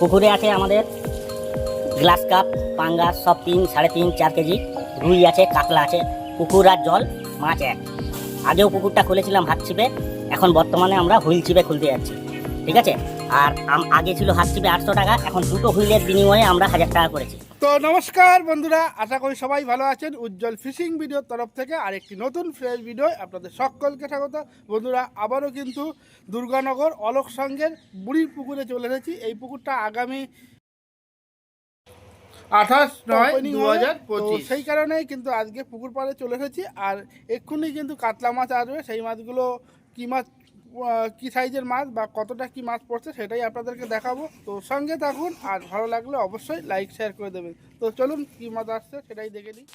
পুকুরে আছে আমাদের গ্লাস কাপ, পাঙ্গাস, সব তিন, সাড়ে তিন, চার কেজি, রুই আছে, কাতলা আছে, পুকুর আর জল, মাছ এক। আগেও পুকুরটা খুলেছিলাম হাত ছিপে, এখন বর্তমানে আমরা হুইল ছিপে খুলতে যাচ্ছি, ঠিক আছে? আর আগে ছিল হাত ছিপে আটশো টাকা, এখন দুটো হুইলের বিনিময়ে আমরা হাজার টাকা করেছি। তো নমস্কার বন্ধুরা আশা করি সবাই ভালো আছেন। উজ্জ্বল ফিশিং ভিডিওর তরফ থেকে আরেকটি নতুন ফ্রেশ ভিডিও আপনাদের সকলকে স্বাগত। বন্ধুরা আবারও কিন্তু দুর্গানগর অলোক সঙ্গের বুড়ির পুকুরে চলে এসেছি। এই পুকুরটা আগামী আঠাশ নয় দু হাজার সেই কারণেই কিন্তু আজকে পুকুর পাড়ে চলে এসেছি। আর এক্ষুনি কিন্তু কাতলা মাছ আসবে। সেই মাছগুলো কী মাছ কি সাইজের মাছ বা কতটা কি মাছ পড়ছে সেটাই আপনাদেরকে দেখাবো। তো সঙ্গে থাকুন, আর ভালো লাগলে অবশ্যই লাইক শেয়ার করে দেবেন। তো চলুন কি মাছ আসছে সেটাই দেখে নিই।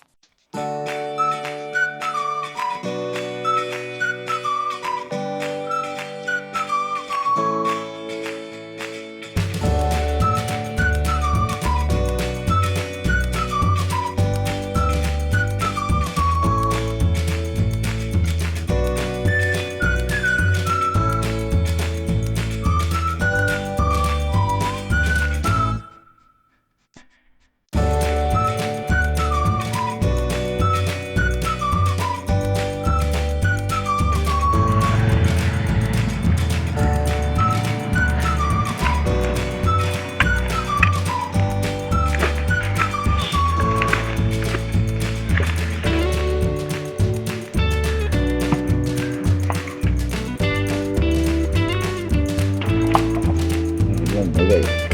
对。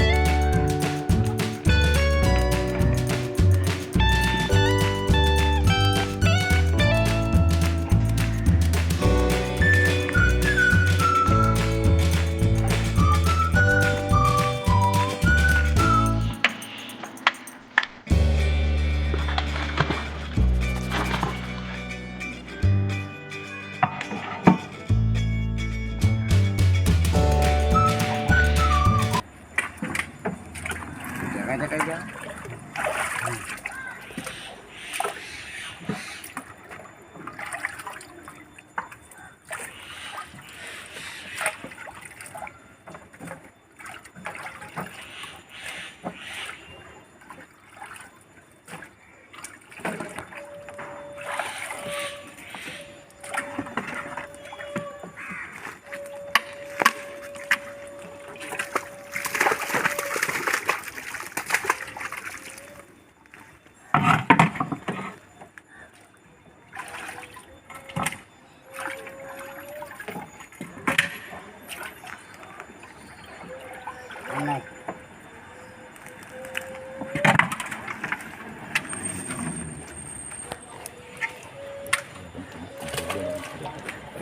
Vamos.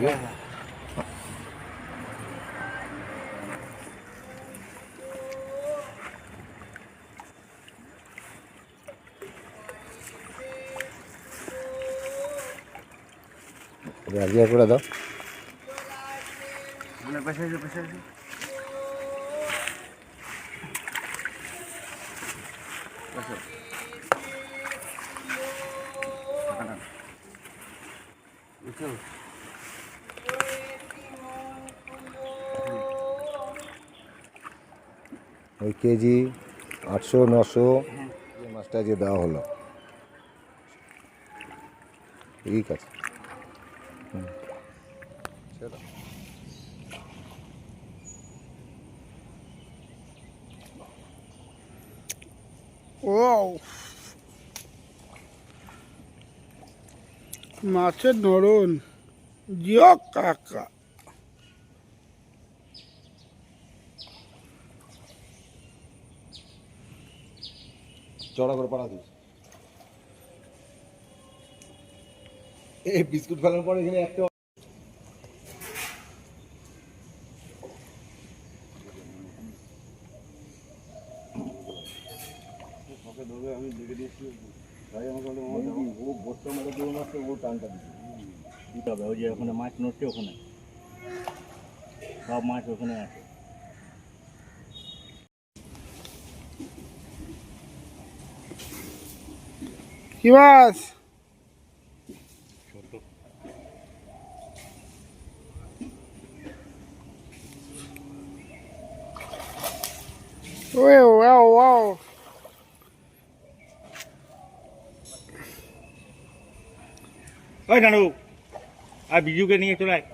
Yeah. Guardia, cuidado. Bueno, pasa eso, pasa eso. দাও ওই কেজি আটশো নশো মাছটা যে দেওয়া হলো। ঠিক আছে। হুম। ও মাছের নরন জিও কাকা এই বিস্কুট ফেলার পরে এখানে একটা আমি দেখে দিয়েছি। ভাই আমাকে বলে ও বসতে মারে দৌড় মারছে ও টানটা দিচ্ছে দিতে হবে ওই যে ওখানে মাছ নড়ছে ওখানে। সব মাছ ওখানে আছে। কি মাছ? Way wow wow. ওই নানু আর বিজুকে নিয়ে চলে আয়।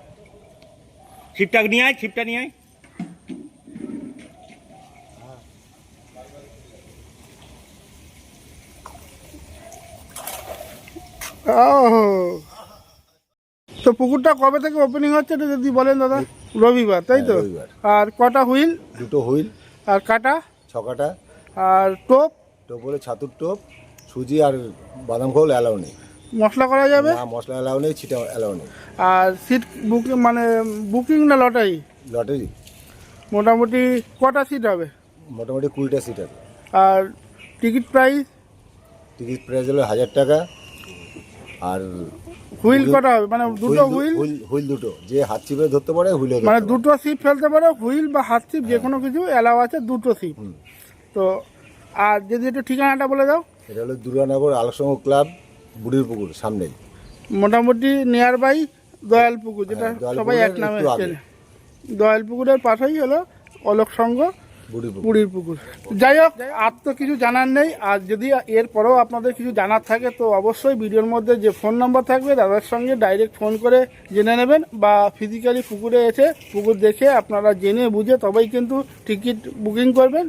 ছিপটা নিয়ে আয় ছিপটা নিয়ে আয়। তো পুকুরটা কবে থেকে ওপেনিং হচ্ছে এটা যদি বলেন দাদা? রবিবার তাই তো? হ্যাঁ, রবিবার। আর কটা হুইল? দুটো হুইল। আর কাটা? ছকাটা। আর টোপ? টোপ হলে ছাতুর টোপ সুজি আর বাদাম খোল অ্যালাউ নেই। মশলা করা যাবে? না মশলা অ্যালাউ নেই ছিটা অ্যালাউ নেই। আর সিট বুকিং মানে বুকিং না লটারি লটারি মোটামুটি কটা সিট হবে? মোটামুটি কুড়িটা সিট হবে। আর টিকিট প্রাইস টিকিট প্রাইস হলো হাজার টাকা। আর হুইল কটা হবে? মানে দুটো হুইল হুইল দুটো। যে হাত চিপে ধরতে পারে হুইলে মানে দুটো সিপ ফেলতে পারে হুইল বা হাত চিপ যে কোনো কিছু অ্যালাউ আছে দুটো সিপ তো আর যদি একটু ঠিকানাটা বলে দাও। এটা হলো দুর্গানগর আলোকসংঘ ক্লাব বুড়ির পুকুর সামনেই। মোটামুটি নিয়ার বাই দয়াল পুকুর যেটা হ্যাঁ, সবাই এক নামে আগে। চেনে। পাশেই হলো অলোক সংঘ বুড়ির পুকুর যাই হোক আর তো কিছু জানার নেই। আর যদি এরপরেও আপনাদের কিছু জানার থাকে তো অবশ্যই ভিডিওর মধ্যে যে ফোন নাম্বার থাকবে দাদার সঙ্গে ডাইরেক্ট ফোন করে জেনে নেবেন। বা ফিজিক্যালি পুকুরে এসে পুকুর দেখে আপনারা জেনে বুঝে তবেই কিন্তু টিকিট বুকিং করবেন।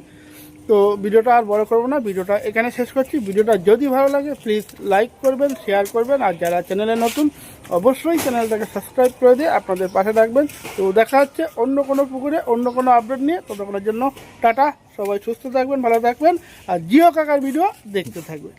তো ভিডিওটা আর বড় করব না, ভিডিওটা এখানে শেষ করছি। ভিডিওটা যদি ভালো লাগে প্লিজ লাইক করবেন শেয়ার করবেন, আর যারা চ্যানেলে নতুন, অবশ্যই চ্যানেলটাকে সাবস্ক্রাইব করে দিয়ে আপনাদের পাশে থাকবেন। তো দেখা হচ্ছে অন্য কোনো পুকুরে, অন্য কোনো আপডেট নিয়ে। ততক্ষণের জন্য টাটা, সবাই সুস্থ থাকবেন, ভালো থাকবেন, আর জিও কাকার ভিডিও দেখতে থাকবেন।